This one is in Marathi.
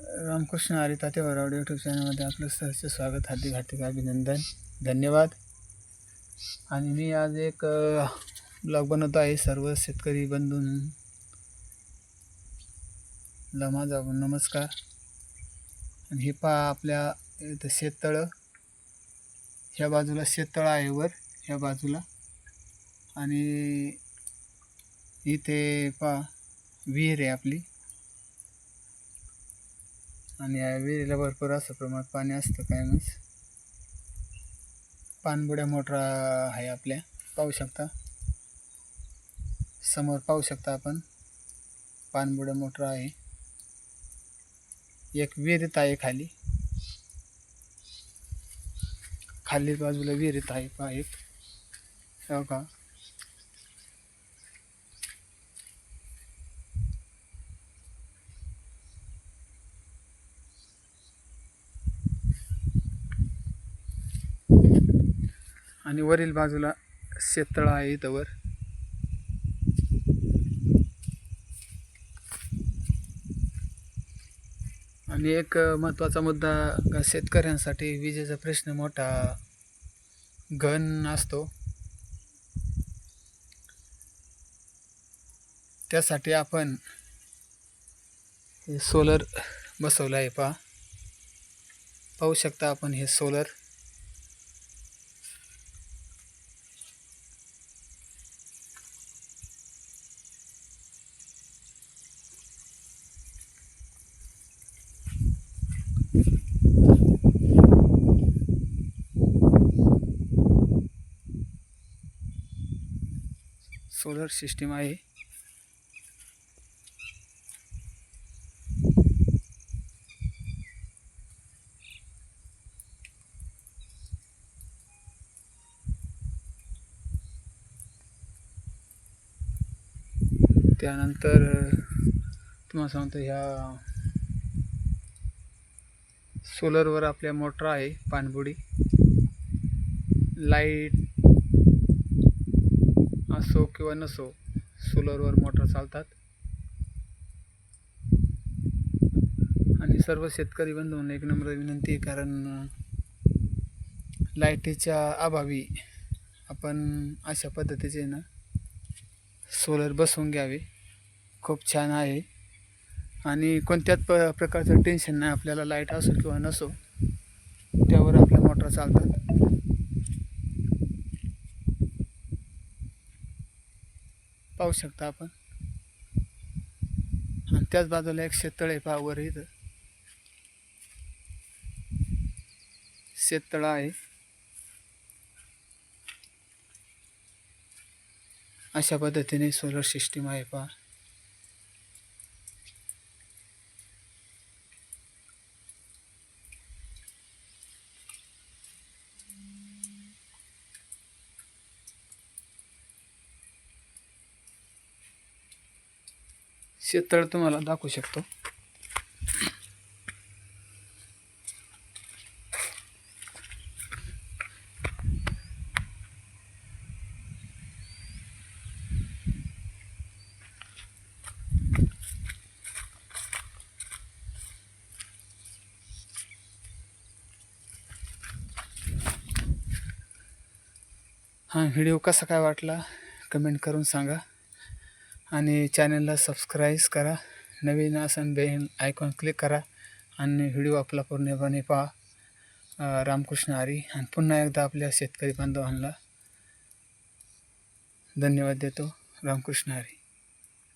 रामकृष्ण हरी तातेवर यूट्यूब चॅनलमध्ये आपलं सहर्ष स्वागत हार्दिक हार्दिक अभिनंदन धन्यवाद. आणि मी आज एक ब्लॉग बनवतो आहे. सर्व शेतकरी बंधूंना माझा नमस्कार. आणि हे पहा आपल्या इथं शेततळं. ह्या बाजूला शेततळं आहे वर ह्या बाजूला. आणि इथे पहा विहीर आहे आपली. आणि या विहिरीला भरपूर असं प्रमाणात पाणी असतं कायमच पाणबुड्या मोटर आहे आपल्या. पाहू शकता. समोर पाहू शकता आपण. पाणबुड्या मोटर आहे. एक विहिरीत आहे खाली. खाली बाजूला विहिरीत आहे पा एक. हो का आणि वरील बाजूला शेततळा आहे इथं वर. आणि एक महत्त्वाचा मुद्दा शेतकऱ्यांसाठी विजेचा प्रश्न मोठा घन असतो. त्यासाठी आपण हे सोलर बसवलं आहे पहा. पाहू शकता आपण हे सोलर. सोलर सिस्टीम आहे. त्यानंतर तुम्हाला सांगतो ह्या सोलरवर आपल्या मोटर आहे पाणबुडी लाइट असो किंवा नसो सोलरवर मोटर चालतात. आणि सर्व शेतकरी बंधून एक नम्र विनंती आहे कारण लाईटीच्या अभावी आपण अशा पद्धतीचे ना सोलर बसवून घ्यावे. खूप छान आहे. आणि कोणत्याच प प्रकारचं टेन्शन नाही आपल्याला लाइट असो किंवा नसो त्यावर आपल्या मोटर चालतात. पाहू शकता आपण. आणि त्याच बाजूला एक शेततळ आहे पहा वर इथं. शेततळा आहे. अशा पद्धतीने सोलर सिस्टीम आहे पहा. शेततळ तुम्हाला दाखवू शकतो. हा व्हिडिओ कसा काय वाटला? कमेंट करून सांगा. आणि चॅनलला सबस्क्राईब करा. नवीन आसन बेल आयकॉन क्लिक करा. आणि व्हिडिओ आपला पूर्णपणे पहा. रामकृष्ण हरी. आणि पुन्हा एकदा आपल्या शेतकरी बांधवांना धन्यवाद देतो. रामकृष्ण हरी.